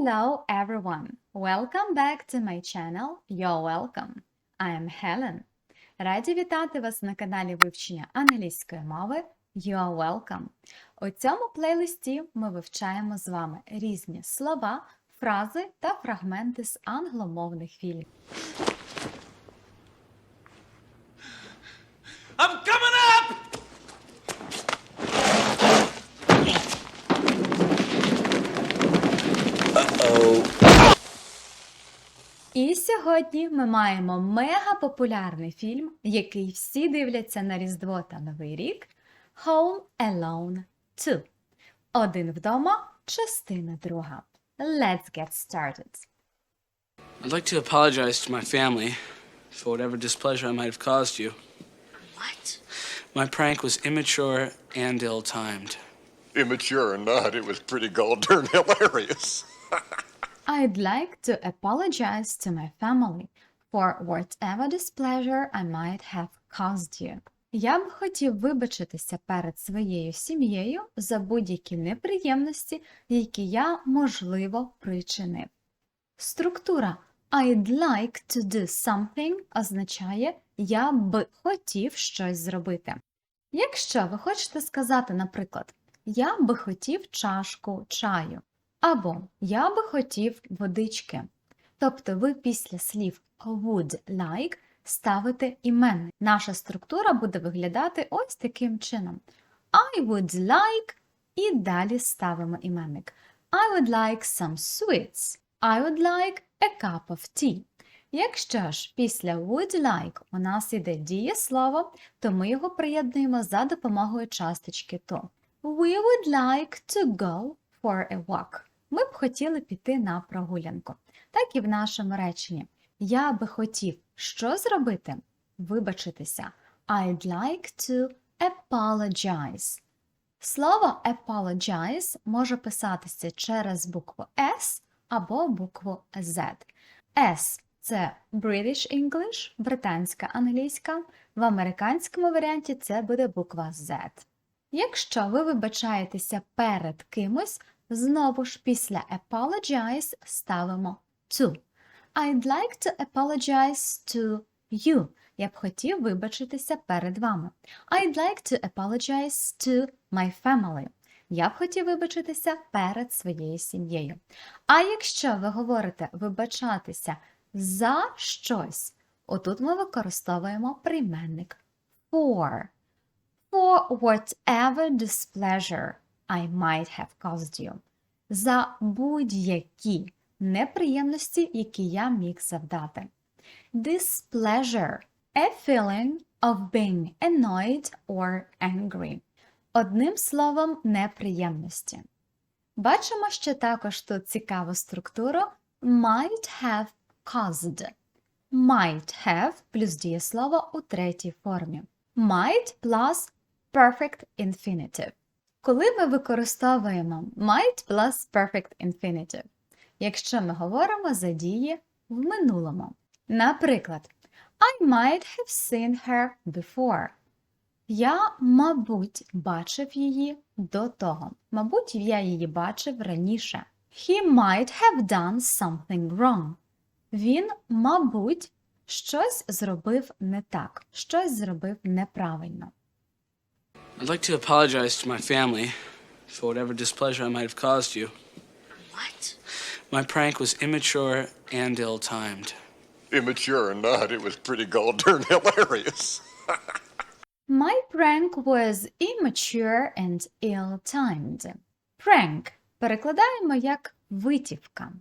Hello everyone! Welcome back to my channel. You're welcome. I am Helen. Раді вітати вас на каналі вивчення англійської мови. You're welcome. У цьому плейлисті ми вивчаємо з вами різні слова, фрази та фрагменти з англомовних фільмів. I'm coming up! І сьогодні ми маємо мега популярний фільм, який всі дивляться на Різдво та Новий рік Home Alone 2. Один вдома, частина друга. Let's get started. I'd like to apologize to my family for whatever displeasure I might have caused you. What? My prank was immature and ill timed. immature or not, it was pretty goddamn hilarious. I'd like to apologize to my family for whatever displeasure I might have caused you. Я б хотів вибачитися перед своєю сім'єю за будь-які неприємності, які я, можливо, причинив. Структура I'd like to do something означає я б хотів щось зробити. Якщо ви хочете сказати, наприклад, я би хотів чашку чаю, або я би хотів водички. Тобто ви після слів would like ставите іменник. Наша структура буде виглядати ось таким чином. I would like і далі ставимо іменник. I would like some sweets. I would like a cup of tea. Якщо ж після would like у нас іде дієслово, то ми його приєднуємо за допомогою часточки to. We would like to go for a walk. Ми б хотіли піти на прогулянку. Так і в нашому реченні. Я би хотів що зробити? Вибачитися. I'd like to apologize. Слово apologize може писатися через букву S або букву Z. S – це British English, британська англійська. В американському варіанті це буде буква Z. Якщо ви вибачаєтеся перед кимось, знову ж після apologize ставимо to. I'd like to apologize to you. Я б хотів вибачитися перед вами. I'd like to apologize to my family. Я б хотів вибачитися перед своєю сім'єю. А якщо ви говорите вибачатися за щось, отут ми використовуємо прийменник for. For whatever displeasure I might have caused you. За будь-які неприємності, які я міг завдати. Displeasure – a feeling of being annoyed or angry. Одним словом, неприємності. Бачимо ще також тут цікаву структуру might have caused. Might have плюс дієслово у третій формі. Might plus perfect infinitive. Коли ми використовуємо might plus perfect infinitive? Якщо ми говоримо за дії в минулому. Наприклад, I might have seen her before. Я, мабуть, бачив її до того. Мабуть, я її бачив раніше. He might have done something wrong. Він, мабуть, щось зробив не так, щось зробив неправильно. I'd like to apologize to my family for whatever displeasure I might have caused you. What? My prank was immature and ill timed. immature or not, it was pretty goddamn hilarious. My prank was immature and ill-timed. Prank перекладаємо як витівка.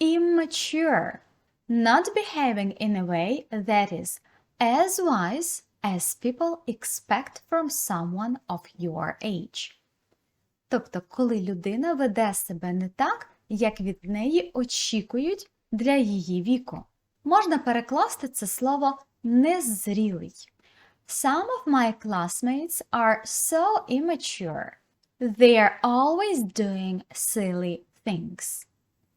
Immature – not behaving in a way that is as wise as people expect from someone of your age. Тобто, коли людина веде себе не так, як від неї очікують для її віку. Можна перекласти це слово незрілий. Some of my classmates are so immature. They're always doing silly things.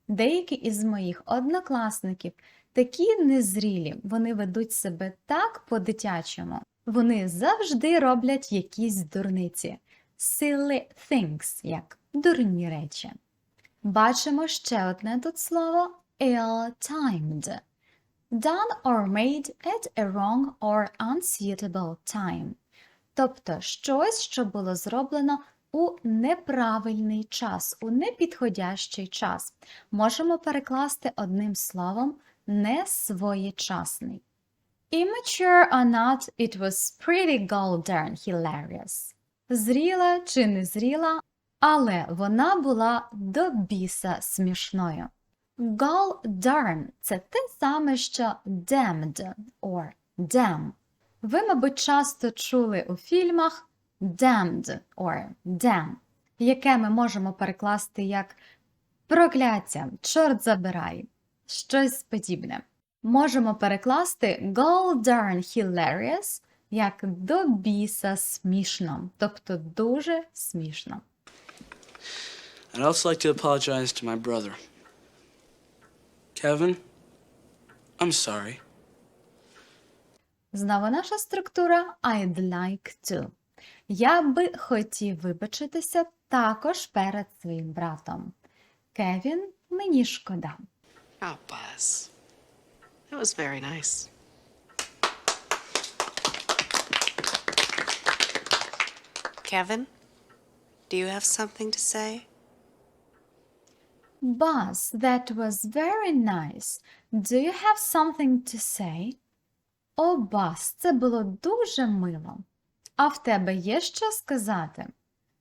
Деякі із моїх однокласників такі незрілі, вони ведуть себе так по-дитячому. Вони завжди роблять якісь дурниці. Silly things, як дурні речі. Бачимо ще одне тут слово ill-timed. Done or made at a wrong or unsuitable time. Тобто щось, що було зроблено у неправильний час, у непідходящий час. Можемо перекласти одним словом несвоєчасний. Immature or not, it was pretty goddamn hilarious. Зріла чи не зріла, але вона була до біса смішною. Gall це те саме, що damned or damn. Ви, мабуть, часто чули у фільмах damned or damn, яке ми можемо перекласти як прокляття, чорт забирай, щось подібне. Можемо перекласти darn hilarious як до біса смішно, тобто дуже смішно. I'd also like to apologize to my brother. Kevin, I'm sorry. Знову наша структура I'd like to. Я би хотів вибачитися також перед своїм братом. Кевін, мені шкода. Oh, Buzz. That was very nice. Kevin, do you have something to say? Buzz, that was very nice. Do you have something to say? О, Баз, це було дуже мило. А в тебе є що сказати?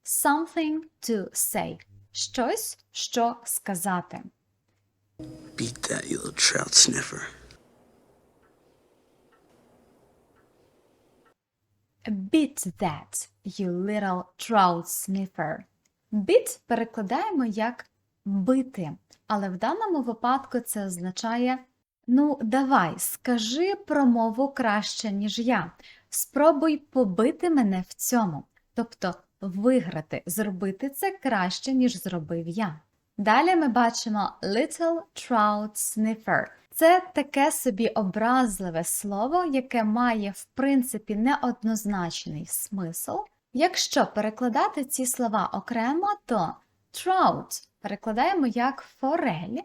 Something to say. Щось, що сказати. Beat that, you little trout sniffer. Beat that, you little trout sniffer. Beat перекладаємо як бити, але в даному випадку це означає ну, давай, скажи промову краще, ніж я. Спробуй побити мене в цьому. Тобто виграти, зробити це краще, ніж зробив я. Далі ми бачимо little trout sniffer. Це таке собі образливе слово, яке має в принципі неоднозначний смисл. Якщо перекладати ці слова окремо, то trout перекладаємо як форель,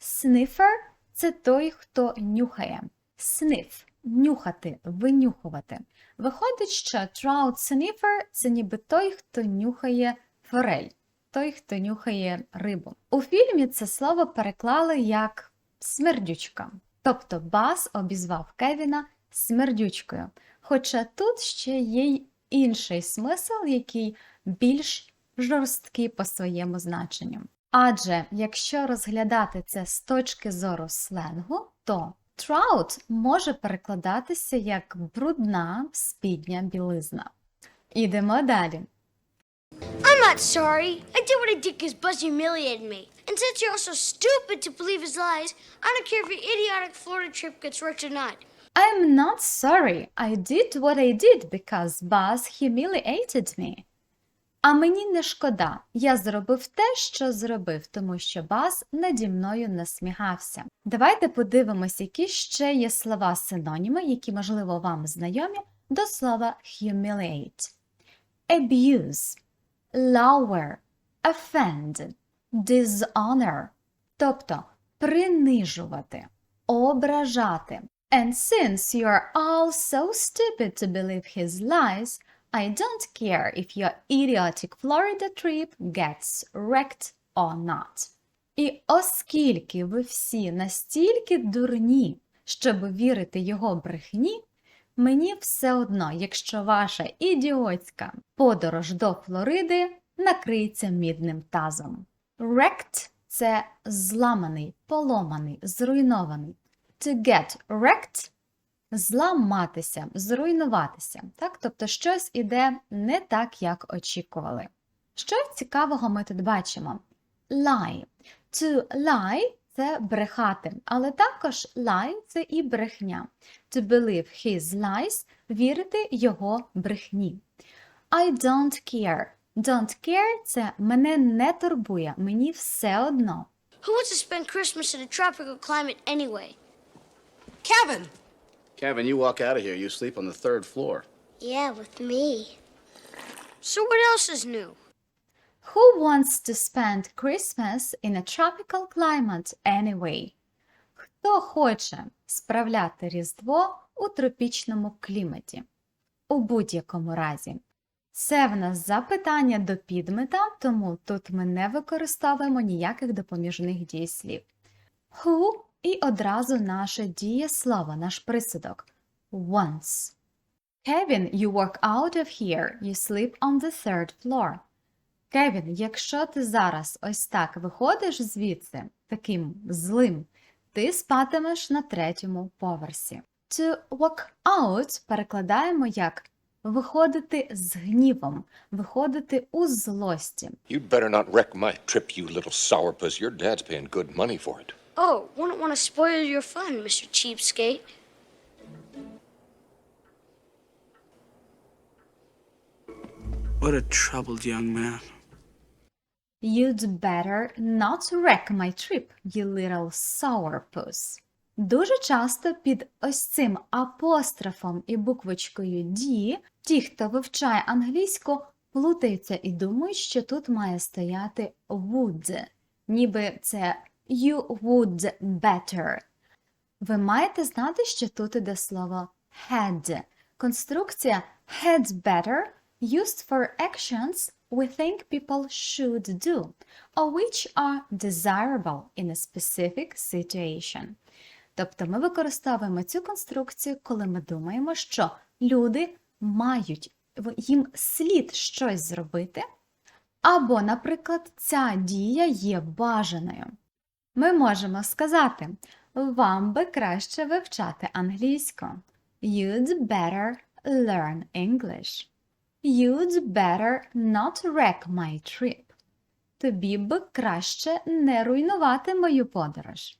sniffer – це той, хто нюхає. Sniff – нюхати, винюхувати. Виходить, що trout sniffer – це ніби той, хто нюхає форель, той, хто нюхає рибу. У фільмі це слово переклали як смердючка. Тобто Бас обізвав Кевіна смердючкою. Хоча тут ще є й інший смисл, який більш жорсткий по своєму значенню. Адже якщо розглядати це з точки зору сленгу, то trout може перекладатися як брудна спідня білизна. Ідемо далі. I'm not sorry. Did what I did because Buzz humiliated me. And since you're also stupid to believe his lies, I don't care if your idiotic Florida trip gets rich or not. I'm not sorry. I did what I did because Buzz humiliated me. А мені не шкода. Я зробив те, що зробив, тому що Баз наді мною насміхався. Давайте подивимось, які ще є слова синоніми, які, можливо, вам знайомі до слова humiliate. Abuse, lower, offend, dishonor, тобто принижувати, ображати. And since you are all so stupid to believe his lies, I don't care if your idiotic Florida trip gets wrecked or not. І оскільки ви всі настільки дурні, щоб вірити його брехні, мені все одно, якщо ваша ідіотська подорож до Флориди накриється мідним тазом. Wrecked – це зламаний, поломаний, зруйнований. To get wrecked – зламатися, зруйнуватися. Так? Тобто щось іде не так, як очікували. Що цікавого ми тут бачимо? Lie. To lie – це брехати, але також lie – це і брехня. To believe his lies – вірити його брехні. I don't care. Don't care – це мене не турбує, мені все одно. Who wants to spend Christmas in a tropical climate anyway? Kevin! Kevin, you walk out of here. You sleep on the third floor. Yeah, with me. So what else is new? Who wants to spend Christmas in a tropical climate anyway? Хто хоче справляти Різдво у тропічному кліматі? У будь-якому разі. Це в нас запитання до підмета, тому тут ми не використовуємо ніяких допоміжних дієслів. Who і одразу наше дієслово, наш присудок. Once. Kevin, you walk out of here, you sleep on the third floor. Кевін, якщо ти зараз ось так виходиш звідси, таким злим, ти спатимеш на третьому поверсі. To walk out перекладаємо як виходити з гнівом, виходити у злості. You'd better not wreck my trip, you little sourpuss. Your dad's paying good money for it. Oh, wouldn't want to spoil your fun, Mr. Cheapskate. What a troubled young man. You'd better not wreck my trip, you little sourpuss. Дуже часто під ось цим апострофом і буквочкою D ті, хто вивчає англійську, плутаються і думають, що тут має стояти would, ніби це you would better. Ви маєте знати, що тут іде слово had. Конструкція had better used for actions we think people should do or which are desirable in a specific situation. Тобто ми використовуємо цю конструкцію, коли ми думаємо, що люди мають, їм слід щось зробити, або, наприклад, ця дія є бажаною. Ми можемо сказати, вам би краще вивчати англійську. You'd better learn English. You'd better not wreck my trip. Тобі би краще не руйнувати мою подорож.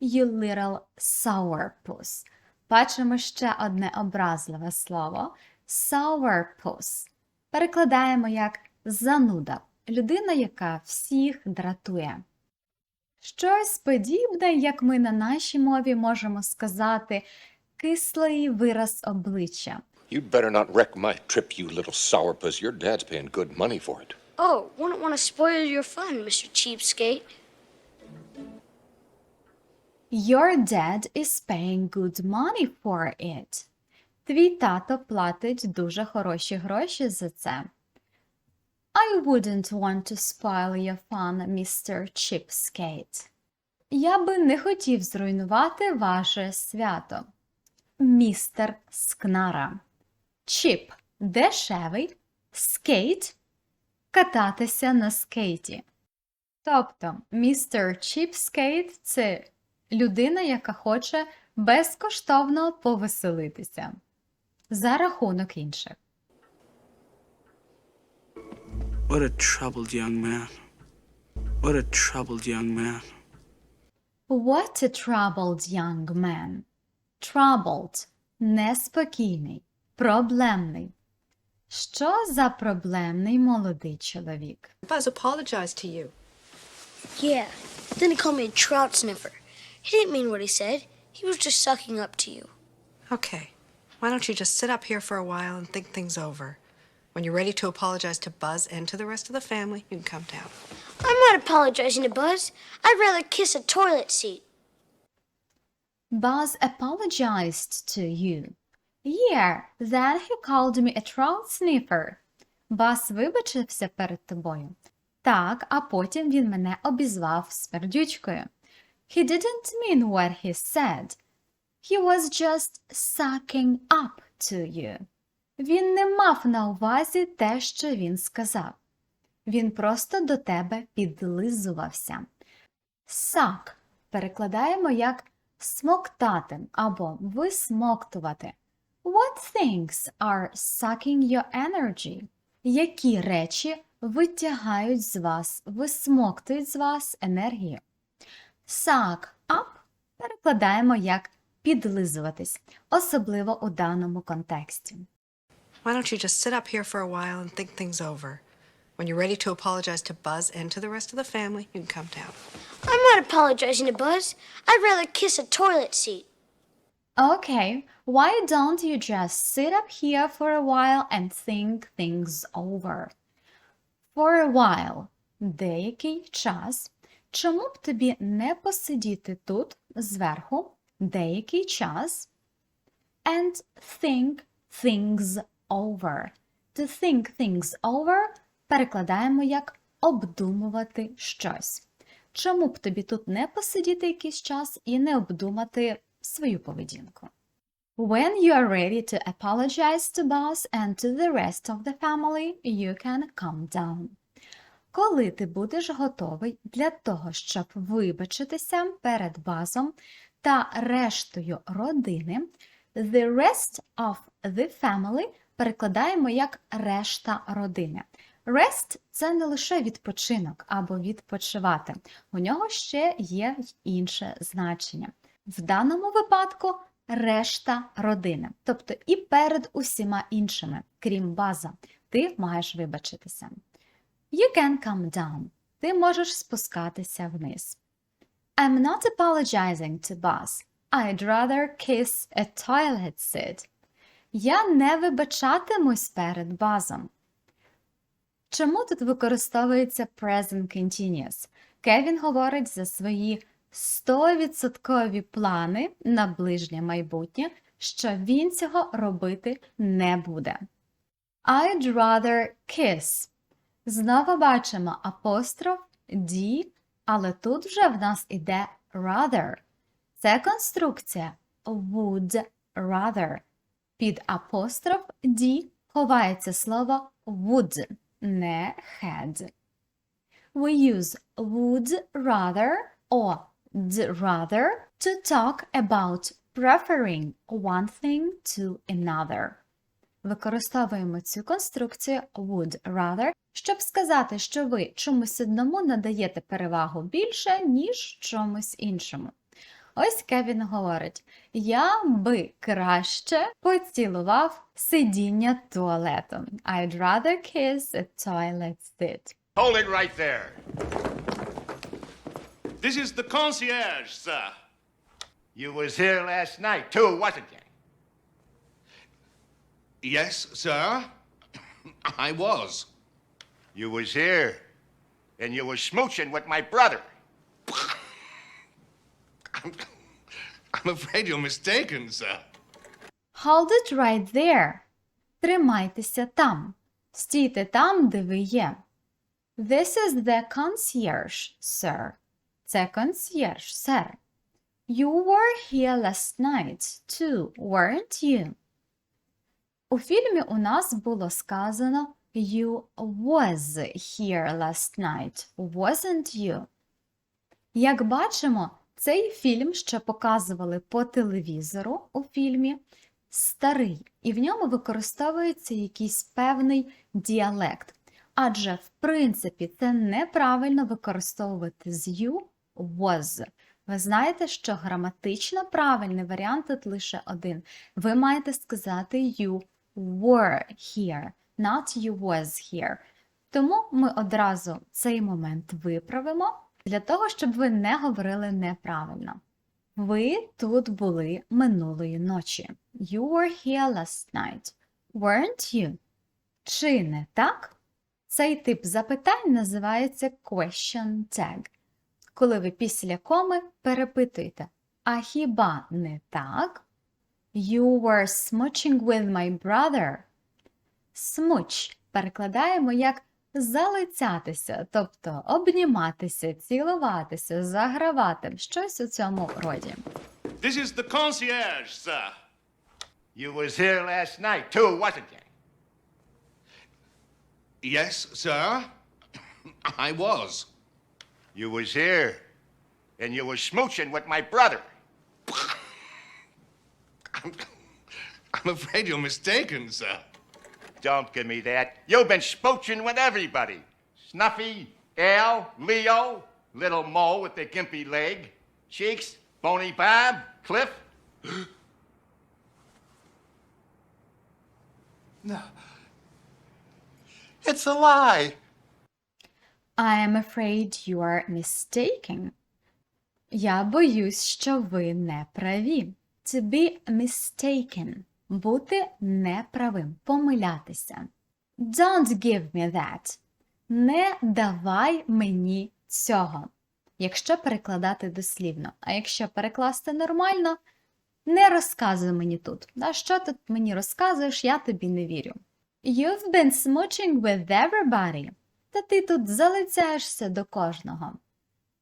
You little sourpuss. Бачимо ще одне образливе слово sourpuss. Перекладаємо як зануда, людина, яка всіх дратує. Щось подібне, як ми на нашій мові можемо сказати, кислий вираз обличчя. You'd better not wreck my trip, you little sourpuss. Your dad's paying good money for it. Oh, wouldn't want to spoil your fun, Mr. Cheapskate. Your dad is paying good money for it. Твій тато платить дуже хороші гроші за це. I wouldn't want to spoil your fun, Mr. Cheapskate. Я би не хотів зруйнувати ваше свято. Містер Скнара. Чіп дешевий, скейт кататися на скейті. Тобто, містер Чіпскейт це людина, яка хоче безкоштовно повеселитися за рахунок інших. What a troubled young man. What a troubled young man. What a troubled young man. Troubled – неспокійний, проблемний. Що за проблемний молодий чоловік? Buzz apologized to you. Yeah. Then he called me a trout sniffer. He didn't mean what he said. He was just sucking up to you. Okay. Why don't you just sit up here for a while and think things over? When you're ready to apologize to Buzz and to the rest of the family, you can come down. I'm not apologizing to Buzz. I'd rather kiss a toilet seat. Buzz apologized to you. Yeah, then he called me a trout sniffer. Баз вибачився перед тобою. Так, а потім він мене обізвав смердючкою. He didn't mean what he said. He was just sucking up to you. Він не мав на увазі те, що він сказав. Він просто до тебе підлизувався. Suck перекладаємо як смоктати або висмоктувати. What things are sucking your energy? Які речі витягають з вас, висмоктують з вас енергію? Suck up перекладаємо як підлизуватись, особливо у даному контексті. Why don't you just sit up here for a while and think things over? When you're ready to apologize to Buzz and to the rest of the family, you can come down. I'm not apologizing to Buzz. I'd rather kiss a toilet seat. Okay, why don't you just sit up here for a while and think things over? for a while деякий час. Чому б тобі не посидіти тут зверху деякий час? And think things over. To think things over перекладаємо як обдумувати щось. Чому б тобі тут не посидіти якийсь час і не обдумати свою поведінку? When you are ready to apologize to boss and to the rest of the family, you can calm down. Коли ти будеш готовий для того, щоб вибачитися перед базом та рештою родини, the rest of the family перекладаємо як решта родини. Rest – це не лише відпочинок або відпочивати. У нього ще є інше значення. В даному випадку решта родини, тобто і перед усіма іншими, крім база, ти маєш вибачитися. You can come down. Ти можеш спускатися вниз. I'm not apologizing to boss. I'd rather kiss a toilet seat. Я не вибачатимусь перед базом. Чому тут використовується present continuous? Кевін говорить за свої 100% плани на ближнє майбутнє, що він цього робити не буде. I'd rather kiss. Знову бачимо апостроф D, але тут вже в нас іде rather. Це конструкція would rather. Під апостроф D ховається слово would, не had. We use would rather or d rather to talk about preferring one thing to another. Використовуємо цю конструкцію would rather, щоб сказати, що ви чомусь одному надаєте перевагу більше, ніж чомусь іншому. Ось Кевін говорить: я би краще поцілував сидіння туалету. I'd rather kiss a toilet seat. Hold it right there. This is the concierge, sir. You was here last night, too, wasn't you? Yes, sir. I was. You was here, and you was smooching with my brother. I'm afraid you're mistaken, sir. Hold it right there. Тримайтеся там. Стійте там, де ви є. This is the concierge, sir. Це консьєрж, сер. You were here last night, too, weren't you? У фільмі у нас було сказано You was here last night, wasn't you? Як бачимо, цей фільм, що показували по телевізору у фільмі, старий, і в ньому використовується якийсь певний діалект. Адже, в принципі, це неправильно використовувати з you was. Ви знаєте, що граматично правильний варіант тут лише один. Ви маєте сказати you were here, not you was here. Тому ми одразу цей момент виправимо для того, щоб ви не говорили неправильно. Ви тут були минулої ночі. You were here last night. Weren't you? Чи не так? Цей тип запитань називається question tag. Коли ви після коми перепитуєте, а хіба не так? You were smooching with my brother. Смуч перекладаємо як залицятися, тобто обніматися, цілуватися, загравати, щось у цьому роді. This is the concierge, sir. You was here last night, too, wasn't you? Yes, sir. I was. You was here, and you was smooching with my brother. I'm afraid you're mistaken, sir. Don't give me that. You've been smooching with everybody. Snuffy, Al, Leo, little Mo with the gimpy leg, Cheeks, Bony Bob, Cliff. It's a lie. I am afraid you are mistaken. Я боюсь, що ви не праві. To be mistaken – бути неправим, помилятися. Don't give me that. Не давай мені цього. Якщо перекладати дослівно. А якщо перекласти нормально, не розказуй мені тут. Да, що ти мені розказуєш, я тобі не вірю. You've been smooching with everybody. Та ти тут залицяєшся до кожного.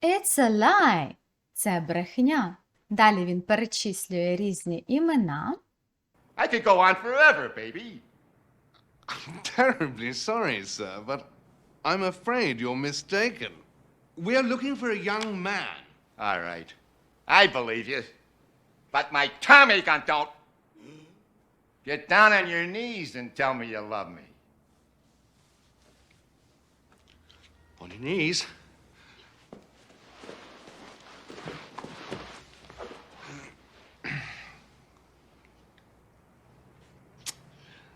It's a lie. Це брехня. Далі він перечислює різні імена. I could go on forever, baby. I'm terribly sorry, sir, but I'm afraid you're mistaken. We are looking for a young man. All right. I believe you. But my Tommy gun don't. Get down on your knees and tell me you love me. On your knees.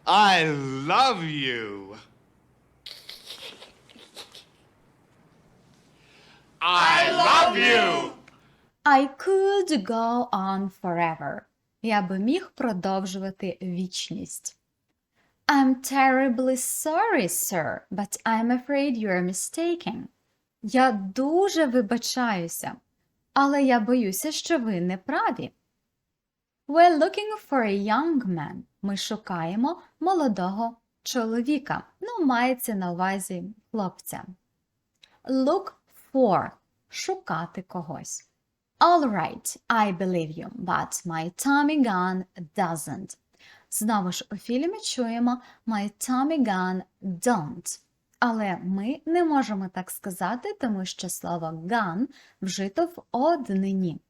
I love you. I love you! I could go on forever. Я би міг продовжувати вічність. I'm terribly sorry, sir, but I'm afraid you're mistaken. Я дуже вибачаюся, але я боюся, що ви не праві. We're looking for a young man. Ми шукаємо молодого чоловіка. Ну, мається на увазі хлопця. Look for шукати когось. All right, I believe you, but my Tommy gun doesn't. Знову ж у фільмі чуємо My Tommy gun don't. Але ми не можемо так сказати, тому що слово gun вжито в однині.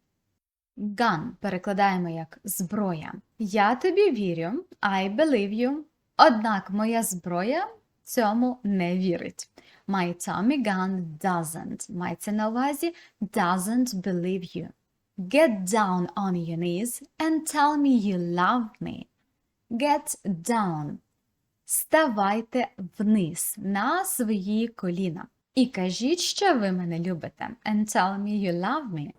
Gun перекладаємо як зброя. Я тобі вірю, I believe you. Однак моя зброя цьому не вірить. My Tommy gun doesn't. Мається на увазі doesn't believe you. Get down on your knees and tell me you love me. Get down. Ставайте вниз на свої коліна. І кажіть, що ви мене любите. And tell me you love me.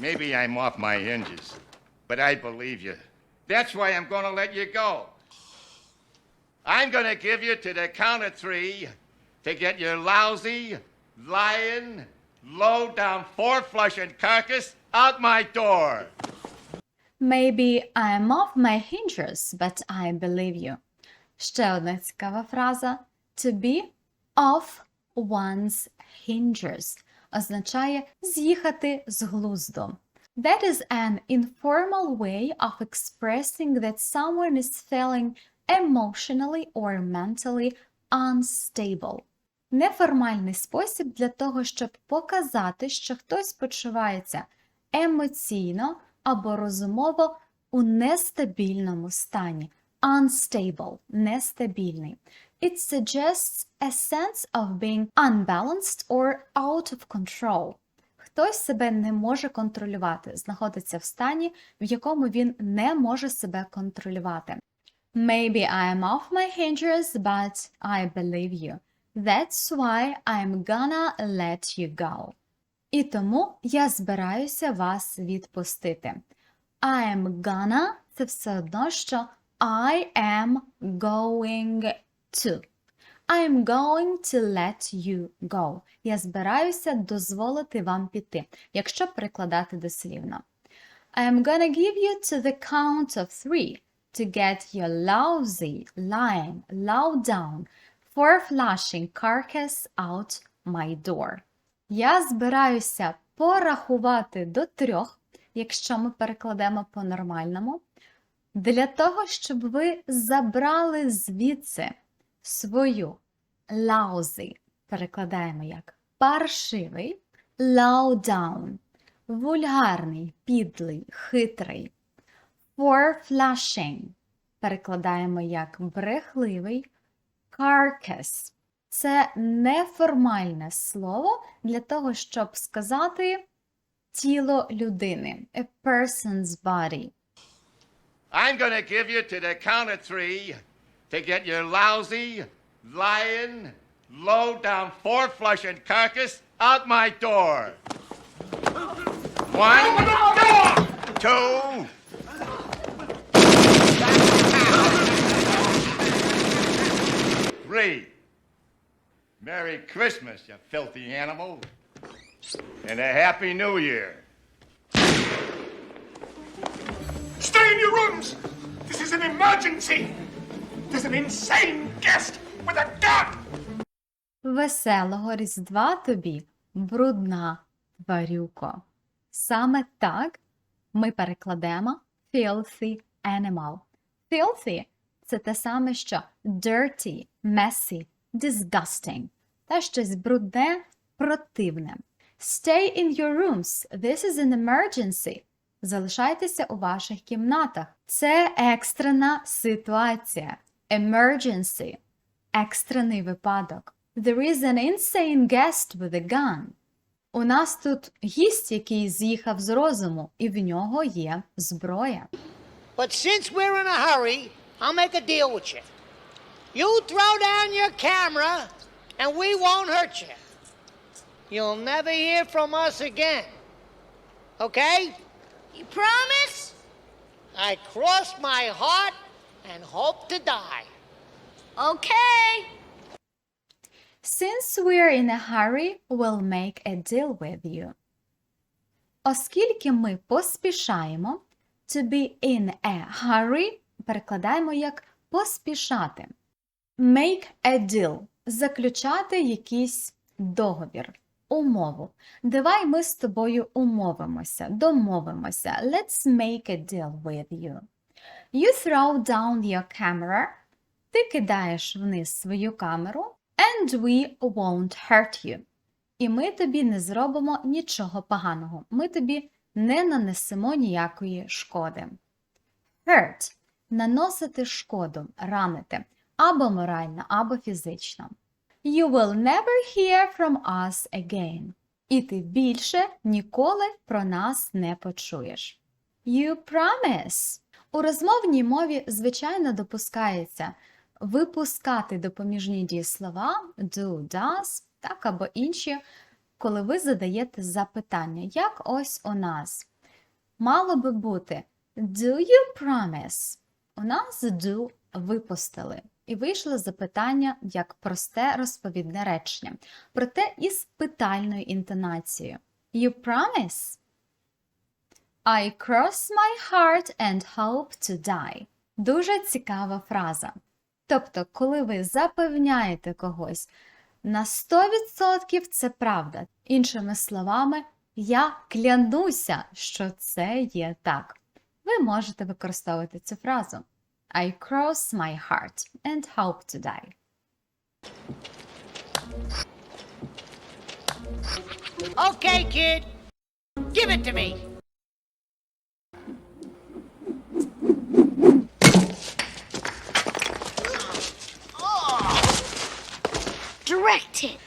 Maybe I'm off my hinges, but I believe you. That's why I'm going to let you go. I'm going to give you to the count of three to get your lousy, lying, low down, four flushing carcass out my door. Maybe I'm off my hinges, but I believe you. Ще одна цікава фраза. To be off one's hinges Означає з'їхати з глузду. That is an informal way of expressing that someone is feeling emotionally or mentally unstable. Неформальний спосіб для того, щоб показати, що хтось почувається емоційно або розумово у нестабільному стані. Unstable – нестабільний. It suggests a sense of being unbalanced or out of control. Хтось себе не може контролювати, знаходиться в стані, в якому він не може себе контролювати. Maybe I am off my hinges, but I believe you. That's why I'm gonna let you go. І тому я збираюся вас відпустити. I am gonna – це все одно, що I am going to. I am going to let you go. Я збираюся дозволити вам піти, якщо перекладати дослівно. I am gonna give you to the count of three to get your lousy, lying, low down, four flashing carcass out my door. Я збираюся порахувати до трьох, якщо ми перекладемо по-нормальному, для того, щоб ви забрали звідси свою lousy, перекладаємо як паршивий, down, вульгарний, підлий, хитрий, for flashing, перекладаємо як брехливий, carcass. Це неформальне слово для того, щоб сказати тіло людини, a person's body. I'm going to give you to the count of three to get your lousy, lying, low down, four flushing carcass out my door. One, two, three. Merry Christmas, you filthy animal. And a Happy New Year. Stay in your rooms! This is an emergency! There's an insane guest with a gun! Веселого Різдва тобі, брудна тварюко. Саме так ми перекладемо filthy animal. Filthy – це те саме, що dirty, messy, disgusting. Та щось брудне, противне. Stay in your rooms. This is an emergency. Залишайтеся у ваших кімнатах. Це екстрена ситуація. Emergency. Екстрений випадок. There is an insane guest with a gun. У нас тут гість, який з'їхав з розуму, і в нього є зброя. But since we're in a hurry, I'll make a deal with you. You throw down your camera, and we won't hurt you. You'll never hear from us again. Okay? You promise? I cross my heart and hope to die. Okay. Since we're in a hurry, we'll make a deal with you. Оскільки ми поспішаємо, to be in a hurry перекладаємо як поспішати. Make a deal заключати якийсь договір, умову. Давай ми з тобою умовимося, домовимося. Let's make a deal with you. You throw down your camera. Ти кидаєш вниз свою камеру. And we won't hurt you. І ми тобі не зробимо нічого поганого. Ми тобі не нанесемо ніякої шкоди. Hurt – наносити шкоду, ранити, або морально, або фізично. You will never hear from us again. І ти більше ніколи про нас не почуєш. You promise. У розмовній мові, звичайно, допускається випускати допоміжні дієслова do, does, так або інші, коли ви задаєте запитання, як ось у нас. Мало би бути Do you promise? У нас do випустили. І вийшло запитання як просте розповідне речення, проте із питальною інтонацією. You promise? I cross my heart and hope to die. Дуже цікава фраза. Тобто, коли ви запевняєте когось на 100% це правда. Іншими словами, я клянуся, що це є так. Ви можете використовувати цю фразу. I cross my heart and hope to die. Okay, kid. Give it to me. Direct it.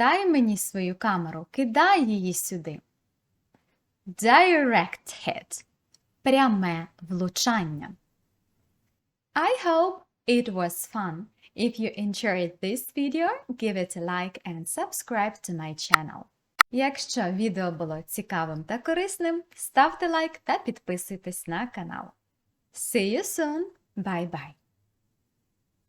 Дай мені свою камеру. Кидай її сюди. Direct hit. Пряме влучання. I hope it was fun. If you enjoyed this video, give it a like and subscribe to my channel. Якщо відео було цікавим та корисним, ставте лайк та підписуйтесь на канал. See you soon. Bye bye.